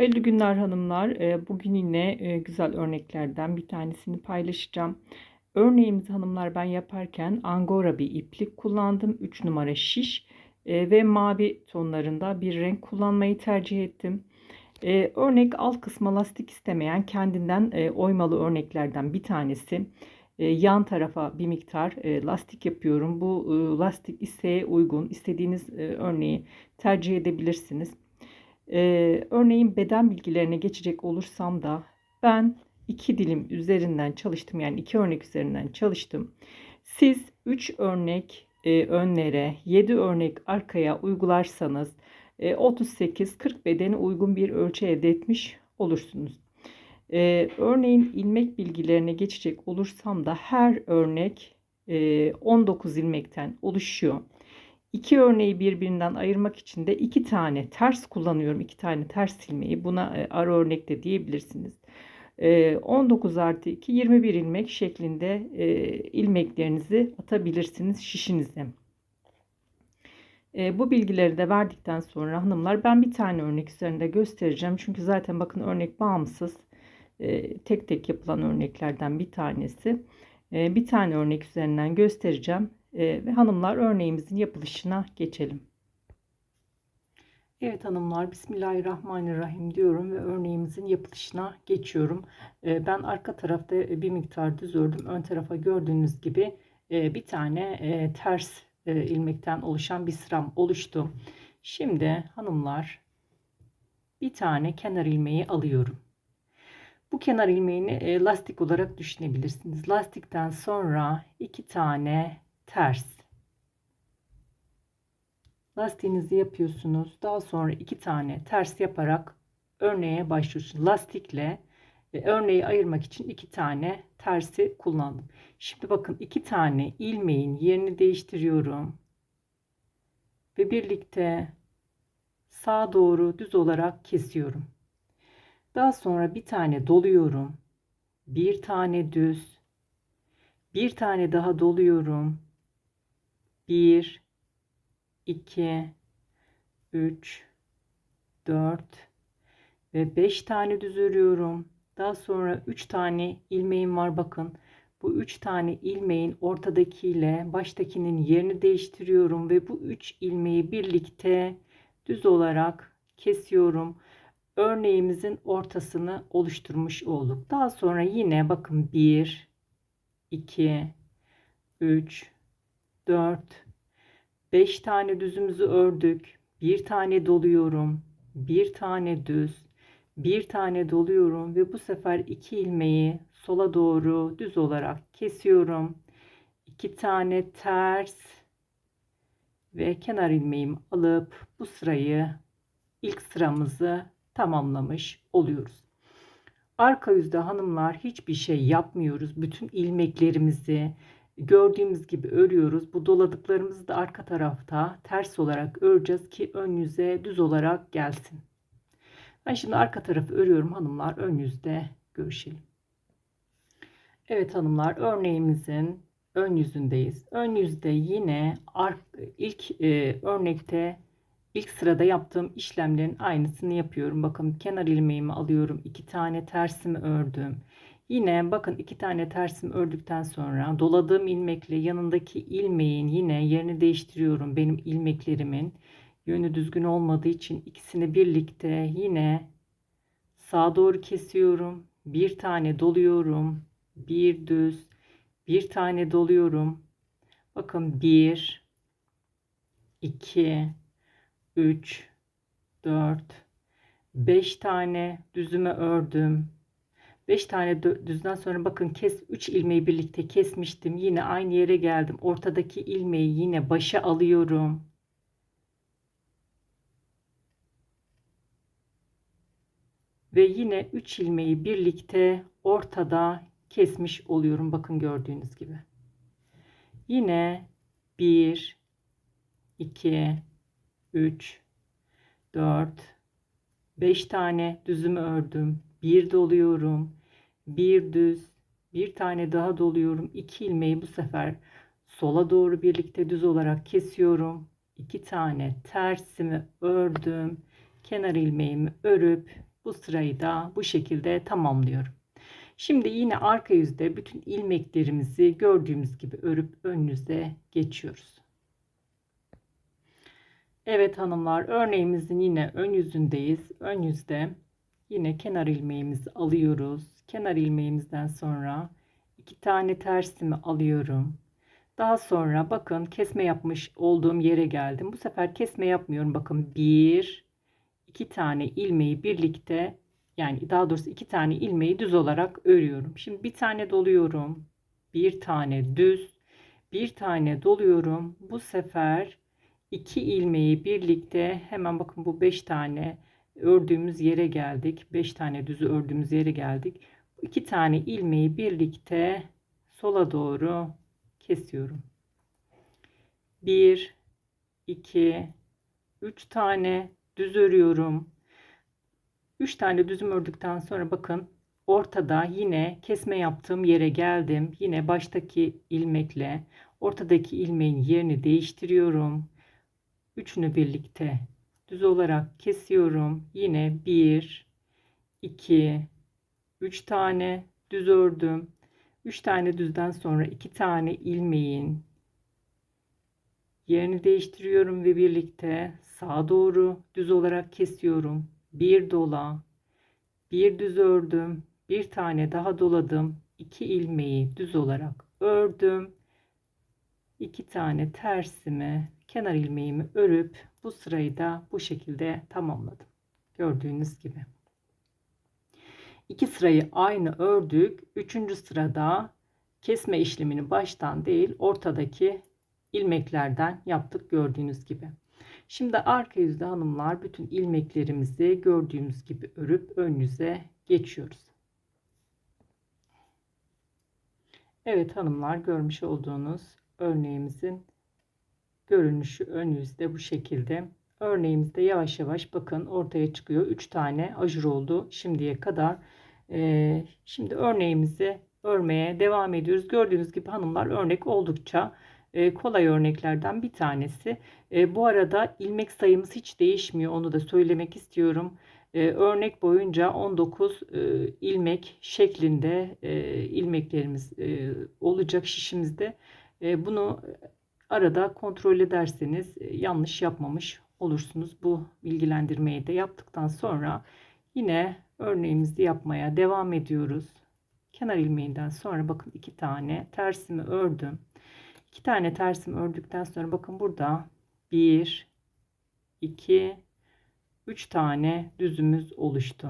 Hayırlı günler hanımlar. Ee, Bugün yine e, güzel örneklerden bir tanesini paylaşacağım. Örneğimizi hanımlar ben yaparken angora bir iplik kullandım. 3 numara şiş e, ve mavi tonlarında bir renk kullanmayı tercih ettim. Ee, Örnek alt kısma lastik istemeyen kendinden e, oymalı örneklerden bir tanesi. E, Yan tarafa bir miktar e, lastik yapıyorum. Bu e, lastik isteğe uygun istediğiniz e, örneği tercih edebilirsiniz. Ee, örneğin beden bilgilerine geçecek olursam da ben iki dilim üzerinden çalıştım. Yani iki örnek üzerinden çalıştım. Siz 3 örnek e, önlere, 7 örnek arkaya uygularsanız e, 38-40 bedeni uygun bir ölçü elde etmiş olursunuz. E, örneğin ilmek bilgilerine geçecek olursam da her örnek e, 19 ilmekten oluşuyor. İki örneği birbirinden ayırmak için de iki tane ters kullanıyorum. iki tane ters ilmeği. Buna e, ara örnek de diyebilirsiniz. 19 e, artı 2 21 ilmek şeklinde e, ilmeklerinizi atabilirsiniz şişinize. Bu bilgileri de verdikten sonra hanımlar ben bir tane örnek üzerinde göstereceğim. Çünkü zaten bakın örnek bağımsız tek tek yapılan örneklerden bir tanesi. Bir tane örnek üzerinden göstereceğim. Ee, ve hanımlar örneğimizin yapılışına geçelim. Evet hanımlar Bismillahirrahmanirrahim diyorum ve örneğimizin yapılışına geçiyorum. Ee, ben arka tarafta bir miktar düz ördüm. Ön tarafa gördüğünüz gibi e, bir tane e, ters e, ilmekten oluşan bir sıram oluştu. Şimdi hanımlar bir tane kenar ilmeği alıyorum. Bu kenar ilmeğini lastik olarak düşünebilirsiniz. Lastikten sonra iki tane ters. Lastiğinizi yapıyorsunuz. Daha sonra iki tane ters yaparak örneğe başlıyorsunuz. Lastikle ve örneği ayırmak için iki tane tersi kullandım. Şimdi bakın iki tane ilmeğin yerini değiştiriyorum. Ve birlikte sağa doğru düz olarak kesiyorum. Daha sonra bir tane doluyorum. Bir tane düz. Bir tane daha doluyorum. 1 2 3 4 ve 5 tane düz örüyorum. Daha sonra 3 tane ilmeğim var bakın. Bu 3 tane ilmeğin ortadaki ile baştakinin yerini değiştiriyorum ve bu 3 ilmeği birlikte düz olarak kesiyorum. Örneğimizin ortasını oluşturmuş olduk. Daha sonra yine bakın 1 2 3 4 5 tane düzümüzü ördük. Bir tane doluyorum. Bir tane düz. Bir tane doluyorum ve bu sefer iki ilmeği sola doğru düz olarak kesiyorum. İki tane ters ve kenar ilmeğimi alıp bu sırayı ilk sıramızı tamamlamış oluyoruz. Arka yüzde hanımlar hiçbir şey yapmıyoruz. Bütün ilmeklerimizi gördüğümüz gibi örüyoruz. Bu doladıklarımızı da arka tarafta ters olarak öreceğiz ki ön yüze düz olarak gelsin. Ben şimdi arka tarafı örüyorum hanımlar. Ön yüzde görüşelim. Evet hanımlar örneğimizin ön yüzündeyiz. Ön yüzde yine ilk e, örnekte ilk sırada yaptığım işlemlerin aynısını yapıyorum. Bakın kenar ilmeğimi alıyorum. iki tane tersimi ördüm. Yine bakın iki tane tersim ördükten sonra doladığım ilmekle yanındaki ilmeğin yine yerini değiştiriyorum. Benim ilmeklerimin yönü düzgün olmadığı için ikisini birlikte yine sağa doğru kesiyorum. Bir tane doluyorum. Bir düz. Bir tane doluyorum. Bakın bir, iki, üç, dört, beş tane düzüme ördüm 5 tane düzden sonra bakın kes 3 ilmeği birlikte kesmiştim. Yine aynı yere geldim. Ortadaki ilmeği yine başa alıyorum. Ve yine 3 ilmeği birlikte ortada kesmiş oluyorum. Bakın gördüğünüz gibi. Yine 1 2 3 4 5 tane düzümü ördüm. Bir doluyorum bir düz bir tane daha doluyorum iki ilmeği bu sefer sola doğru birlikte düz olarak kesiyorum iki tane tersimi ördüm kenar ilmeğimi örüp Bu sırayı da bu şekilde tamamlıyorum. Şimdi yine arka yüzde bütün ilmeklerimizi gördüğümüz gibi örüp önünüze geçiyoruz. Evet hanımlar örneğimizin yine ön yüzündeyiz. Ön yüzde yine kenar ilmeğimizi alıyoruz. Kenar ilmeğimizden sonra iki tane tersimi alıyorum. Daha sonra bakın kesme yapmış olduğum yere geldim. Bu sefer kesme yapmıyorum. Bakın bir, iki tane ilmeği birlikte yani daha doğrusu iki tane ilmeği düz olarak örüyorum. Şimdi bir tane doluyorum. Bir tane düz. Bir tane doluyorum. Bu sefer iki ilmeği birlikte hemen bakın bu beş tane ördüğümüz yere geldik. Beş tane düzü ördüğümüz yere geldik. İki tane ilmeği birlikte sola doğru kesiyorum. Bir, iki, üç tane düz örüyorum. 3 tane düzüm ördükten sonra bakın ortada yine kesme yaptığım yere geldim. Yine baştaki ilmekle ortadaki ilmeğin yerini değiştiriyorum. Üçünü birlikte düz olarak kesiyorum. Yine 1 2 3 tane düz ördüm. 3 tane düzden sonra 2 tane ilmeğin yerini değiştiriyorum ve birlikte sağa doğru düz olarak kesiyorum bir dola, bir düz ördüm, bir tane daha doladım, iki ilmeği düz olarak ördüm, iki tane tersimi, kenar ilmeğimi örüp bu sırayı da bu şekilde tamamladım. Gördüğünüz gibi. İki sırayı aynı ördük. Üçüncü sırada kesme işlemini baştan değil ortadaki ilmeklerden yaptık gördüğünüz gibi. Şimdi arka yüzde hanımlar bütün ilmeklerimizi gördüğümüz gibi örüp ön yüze geçiyoruz. Evet hanımlar görmüş olduğunuz örneğimizin görünüşü ön yüzde bu şekilde. Örneğimizde yavaş yavaş bakın ortaya çıkıyor. 3 tane ajur oldu şimdiye kadar. Ee, şimdi örneğimizi örmeye devam ediyoruz. Gördüğünüz gibi hanımlar örnek oldukça e, kolay örneklerden bir tanesi. E, bu arada ilmek sayımız hiç değişmiyor. Onu da söylemek istiyorum. E, örnek boyunca 19 ilmek şeklinde ilmeklerimiz olacak şişimizde. Bunu arada kontrol ederseniz yanlış yapmamış olursunuz. Bu bilgilendirmeyi de yaptıktan sonra yine örneğimizi yapmaya devam ediyoruz. Kenar ilmeğinden sonra bakın iki tane tersimi ördüm. İki tane tersim ördükten sonra bakın burada bir, iki, üç tane düzümüz oluştu.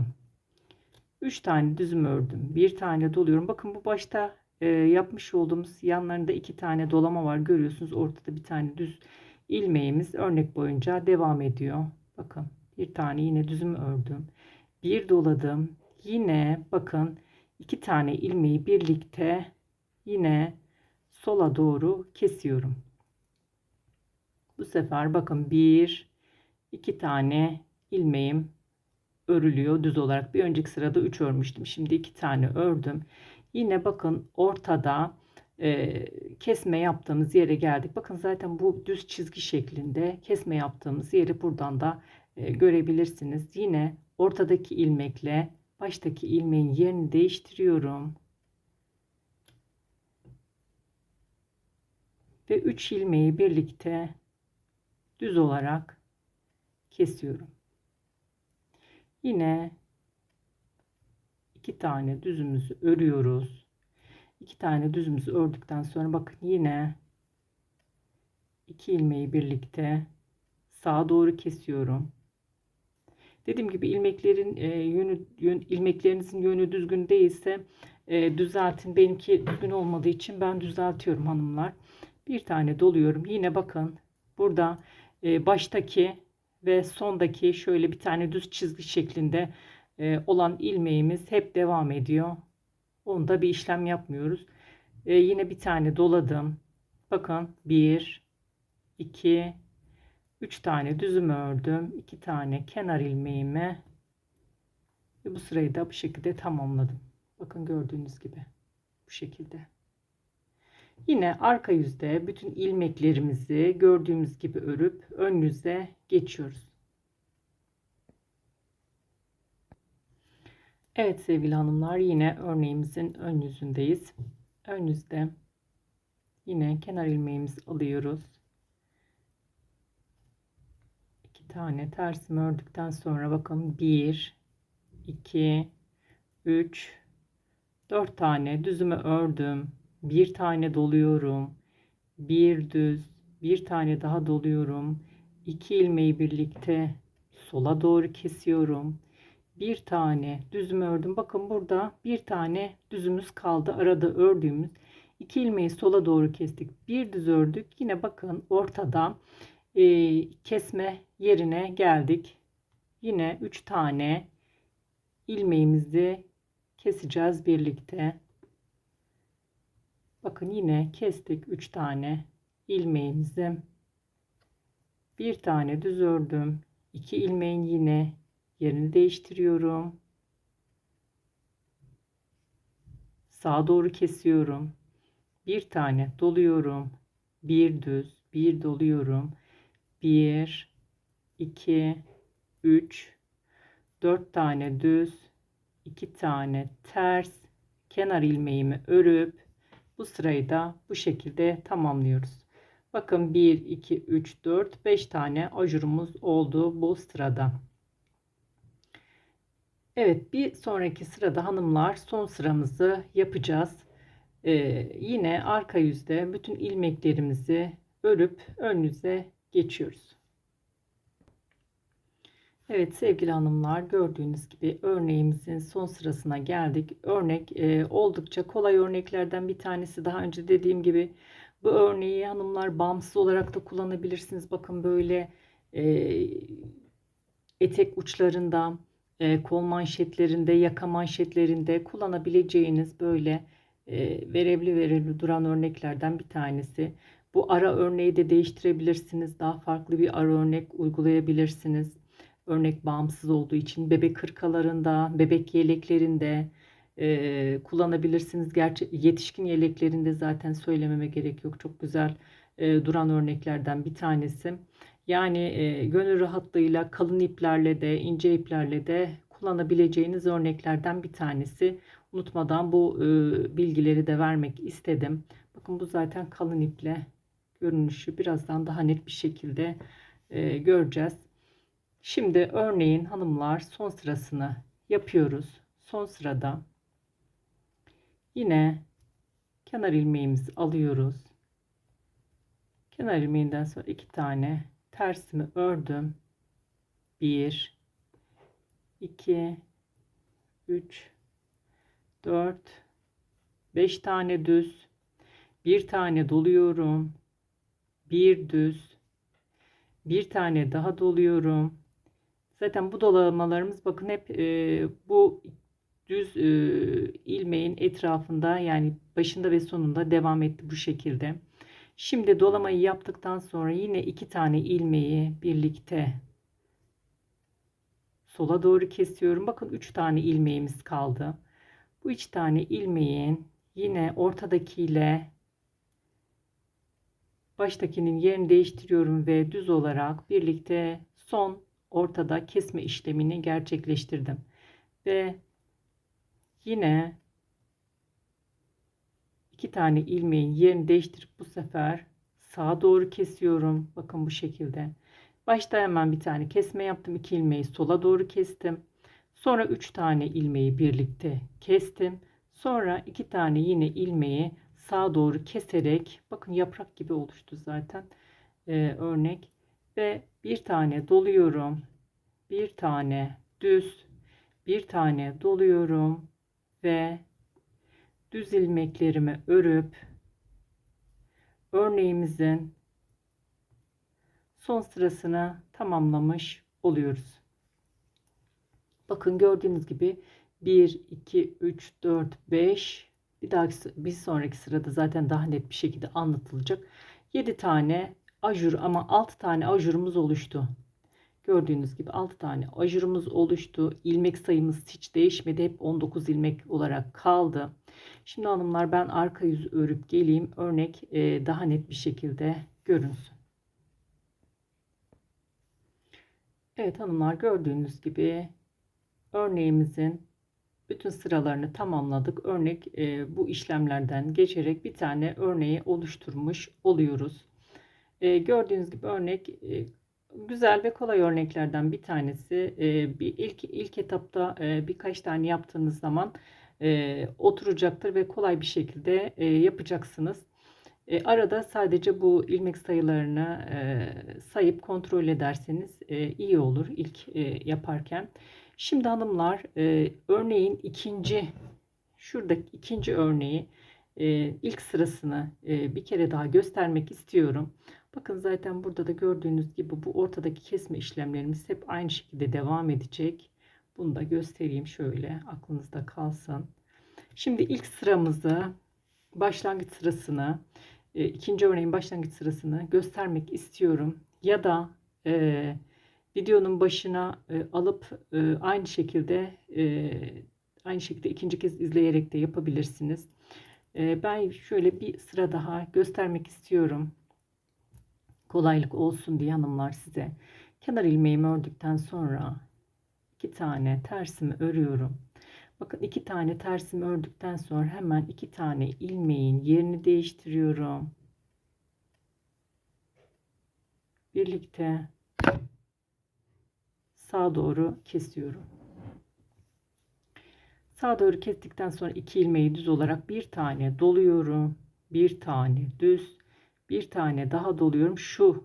Üç tane düzüm ördüm. Bir tane doluyorum. Bakın bu başta e, yapmış olduğumuz yanlarında iki tane dolama var. Görüyorsunuz ortada bir tane düz ilmeğimiz örnek boyunca devam ediyor. Bakın bir tane yine düzüm ördüm. Bir doladım. Yine bakın iki tane ilmeği birlikte yine sola doğru kesiyorum. Bu sefer bakın bir iki tane ilmeğim örülüyor düz olarak. Bir önceki sırada 3 örmüştüm. Şimdi iki tane ördüm. Yine bakın ortada e, kesme yaptığımız yere geldik. Bakın zaten bu düz çizgi şeklinde kesme yaptığımız yeri buradan da e, görebilirsiniz. Yine ortadaki ilmekle baştaki ilmeğin yerini değiştiriyorum. ve 3 ilmeği birlikte düz olarak kesiyorum. Yine iki tane düzümüzü örüyoruz. İki tane düzümüzü ördükten sonra bakın yine iki ilmeği birlikte sağa doğru kesiyorum. Dediğim gibi ilmeklerin e, yönü yön, ilmeklerinizin yönü düzgün değilse e, düzeltin. Benimki düzgün olmadığı için ben düzeltiyorum hanımlar bir tane doluyorum. Yine bakın burada e, baştaki ve sondaki şöyle bir tane düz çizgi şeklinde e, olan ilmeğimiz hep devam ediyor. Onda bir işlem yapmıyoruz. E, yine bir tane doladım. Bakın 1 2 3 tane düzüm ördüm. 2 tane kenar ilmeğimi ve bu sırayı da bu şekilde tamamladım. Bakın gördüğünüz gibi bu şekilde. Yine arka yüzde bütün ilmeklerimizi gördüğümüz gibi örüp ön yüze geçiyoruz. Evet sevgili hanımlar yine örneğimizin ön yüzündeyiz. Ön yüzde yine kenar ilmeğimizi alıyoruz. İki tane tersimi ördükten sonra bakın 1 2 3 4 tane düzümü ördüm. Bir tane doluyorum. Bir düz, bir tane daha doluyorum. İki ilmeği birlikte sola doğru kesiyorum bir tane düzümü ördüm. Bakın burada bir tane düzümüz kaldı. Arada ördüğümüz iki ilmeği sola doğru kestik. Bir düz ördük. Yine bakın ortada e, kesme yerine geldik. Yine üç tane ilmeğimizi keseceğiz birlikte. Bakın yine kestik üç tane ilmeğimizi. Bir tane düz ördüm. iki ilmeğin yine yerini değiştiriyorum. Sağa doğru kesiyorum. Bir tane doluyorum. Bir düz, bir doluyorum. Bir, iki, üç, dört tane düz, iki tane ters, kenar ilmeğimi örüp bu sırayı da bu şekilde tamamlıyoruz. Bakın 1, 2, 3, 4, 5 tane ajurumuz oldu bu sırada. Evet bir sonraki sırada hanımlar son sıramızı yapacağız. Ee, yine arka yüzde bütün ilmeklerimizi örüp ön yüze geçiyoruz. Evet sevgili hanımlar gördüğünüz gibi örneğimizin son sırasına geldik. Örnek e, oldukça kolay örneklerden bir tanesi. Daha önce dediğim gibi bu örneği hanımlar bağımsız olarak da kullanabilirsiniz. Bakın böyle e, etek uçlarında e, kol manşetlerinde, yaka manşetlerinde kullanabileceğiniz böyle e, verevli verevli duran örneklerden bir tanesi. Bu ara örneği de değiştirebilirsiniz. Daha farklı bir ara örnek uygulayabilirsiniz. Örnek bağımsız olduğu için bebek hırkalarında, bebek yeleklerinde e, kullanabilirsiniz. Gerçi yetişkin yeleklerinde zaten söylememe gerek yok. Çok güzel e, duran örneklerden bir tanesi. Yani e, gönül rahatlığıyla kalın iplerle de ince iplerle de kullanabileceğiniz örneklerden bir tanesi. Unutmadan bu e, bilgileri de vermek istedim. Bakın bu zaten kalın iple görünüşü birazdan daha net bir şekilde e, göreceğiz. Şimdi örneğin hanımlar son sırasını yapıyoruz. Son sırada yine kenar ilmeğimizi alıyoruz. Kenar ilmeğinden sonra iki tane tersimi ördüm. 1 2 3 4 5 tane düz bir tane doluyorum. Bir düz bir tane daha doluyorum. Zaten bu dolamalarımız bakın hep e, bu düz e, ilmeğin etrafında yani başında ve sonunda devam etti bu şekilde. Şimdi dolamayı yaptıktan sonra yine iki tane ilmeği birlikte sola doğru kesiyorum. Bakın üç tane ilmeğimiz kaldı. Bu üç tane ilmeğin yine ortadakiyle baştakinin yerini değiştiriyorum ve düz olarak birlikte son ortada kesme işlemini gerçekleştirdim. Ve yine iki tane ilmeğin yerini değiştirip bu sefer sağa doğru kesiyorum. Bakın bu şekilde. Başta hemen bir tane kesme yaptım. iki ilmeği sola doğru kestim. Sonra üç tane ilmeği birlikte kestim. Sonra iki tane yine ilmeği sağa doğru keserek bakın yaprak gibi oluştu zaten ee, örnek ve bir tane doluyorum. Bir tane düz bir tane doluyorum ve düz ilmeklerimi örüp örneğimizin son sırasını tamamlamış oluyoruz. Bakın gördüğünüz gibi 1 2 3 4 5 bir dahaki bir sonraki sırada zaten daha net bir şekilde anlatılacak. 7 tane ajur ama 6 tane ajurumuz oluştu. Gördüğünüz gibi 6 tane ajurumuz oluştu. İlmek sayımız hiç değişmedi. Hep 19 ilmek olarak kaldı. Şimdi hanımlar ben arka yüz örüp geleyim. Örnek e, daha net bir şekilde görünsün. Evet hanımlar gördüğünüz gibi örneğimizin bütün sıralarını tamamladık. Örnek e, bu işlemlerden geçerek bir tane örneği oluşturmuş oluyoruz. E, gördüğünüz gibi örnek e, güzel ve kolay örneklerden bir tanesi. E, bir ilk ilk etapta e, birkaç tane yaptığınız zaman e, oturacaktır ve kolay bir şekilde e, yapacaksınız. E, arada sadece bu ilmek sayılarını e, sayıp kontrol ederseniz e, iyi olur ilk e, yaparken. Şimdi hanımlar e, örneğin ikinci şuradaki ikinci örneği e, ilk sırasını e, bir kere daha göstermek istiyorum. Bakın zaten burada da gördüğünüz gibi bu ortadaki kesme işlemlerimiz hep aynı şekilde devam edecek. Bunu da göstereyim şöyle aklınızda kalsın. Şimdi ilk sıramızı başlangıç sırasını e, ikinci örneğin başlangıç sırasını göstermek istiyorum. Ya da e, videonun başına e, alıp e, aynı şekilde e, aynı şekilde ikinci kez izleyerek de yapabilirsiniz. E, ben şöyle bir sıra daha göstermek istiyorum. Kolaylık olsun diye hanımlar size. Kenar ilmeğimi ördükten sonra iki tane tersimi örüyorum. Bakın iki tane tersimi ördükten sonra hemen iki tane ilmeğin yerini değiştiriyorum. Birlikte sağa doğru kesiyorum. Sağa doğru kestikten sonra iki ilmeği düz olarak bir tane doluyorum. Bir tane düz. Bir tane daha doluyorum. Şu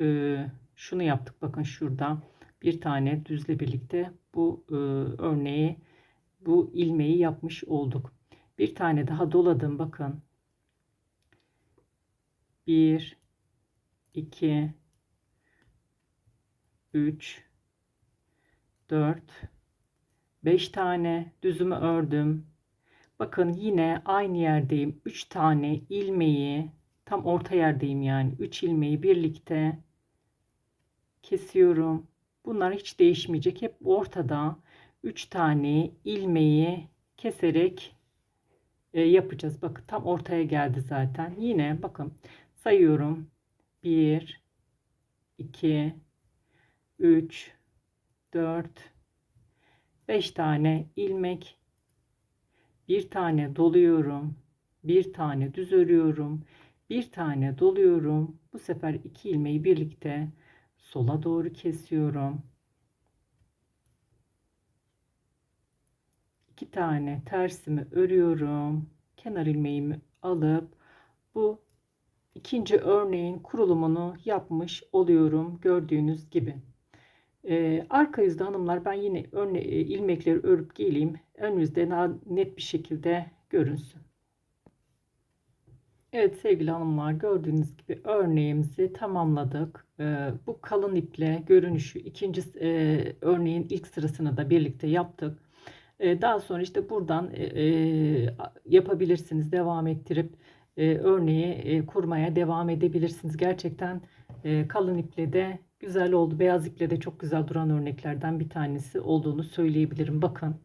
e, şunu yaptık bakın şurada. Bir tane düzle birlikte bu e, örneği bu ilmeği yapmış olduk. Bir tane daha doladım bakın. 1 2 3 4 5 tane düzümü ördüm. Bakın yine aynı yerdeyim. 3 tane ilmeği tam orta yerdeyim yani. 3 ilmeği birlikte kesiyorum. Bunlar hiç değişmeyecek. Hep ortada 3 tane ilmeği keserek e, yapacağız. Bakın tam ortaya geldi zaten. Yine bakın sayıyorum. 1 2 3 4 5 tane ilmek bir tane doluyorum. Bir tane düz örüyorum. Bir tane doluyorum. Bu sefer iki ilmeği birlikte sola doğru kesiyorum. iki tane tersimi örüyorum. Kenar ilmeğimi alıp bu ikinci örneğin kurulumunu yapmış oluyorum gördüğünüz gibi. Ee, arka yüzde hanımlar ben yine örne e, ilmekleri örüp geleyim. Ön yüzde net bir şekilde görünsün. Evet sevgili hanımlar gördüğünüz gibi örneğimizi tamamladık. Ee, bu kalın iple görünüşü ikinci e, örneğin ilk sırasını da birlikte yaptık. Ee, daha sonra işte buradan e, e, yapabilirsiniz. Devam ettirip e, örneği kurmaya devam edebilirsiniz. Gerçekten kalın iple de güzel oldu. Beyaz iple de çok güzel duran örneklerden bir tanesi olduğunu söyleyebilirim. Bakın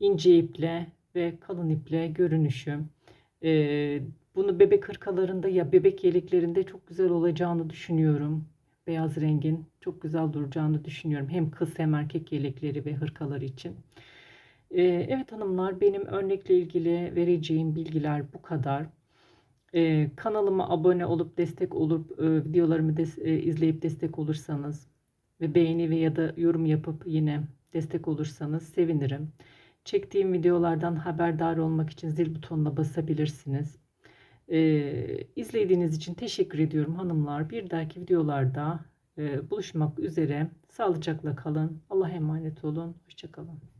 ince iple ve kalın iple görünüşü. Bunu bebek hırkalarında ya bebek yeleklerinde çok güzel olacağını düşünüyorum. Beyaz rengin çok güzel duracağını düşünüyorum. Hem kız hem erkek yelekleri ve hırkaları için. Ee, evet hanımlar benim örnekle ilgili vereceğim bilgiler bu kadar. Ee, kanalıma abone olup destek olup e, videolarımı des e, izleyip destek olursanız ve beğeni ve ya da yorum yapıp yine destek olursanız sevinirim. Çektiğim videolardan haberdar olmak için zil butonuna basabilirsiniz. Ee, izlediğiniz için teşekkür ediyorum hanımlar. Bir dahaki videolarda e, buluşmak üzere. Sağlıcakla kalın. Allah'a emanet olun. Hoşçakalın.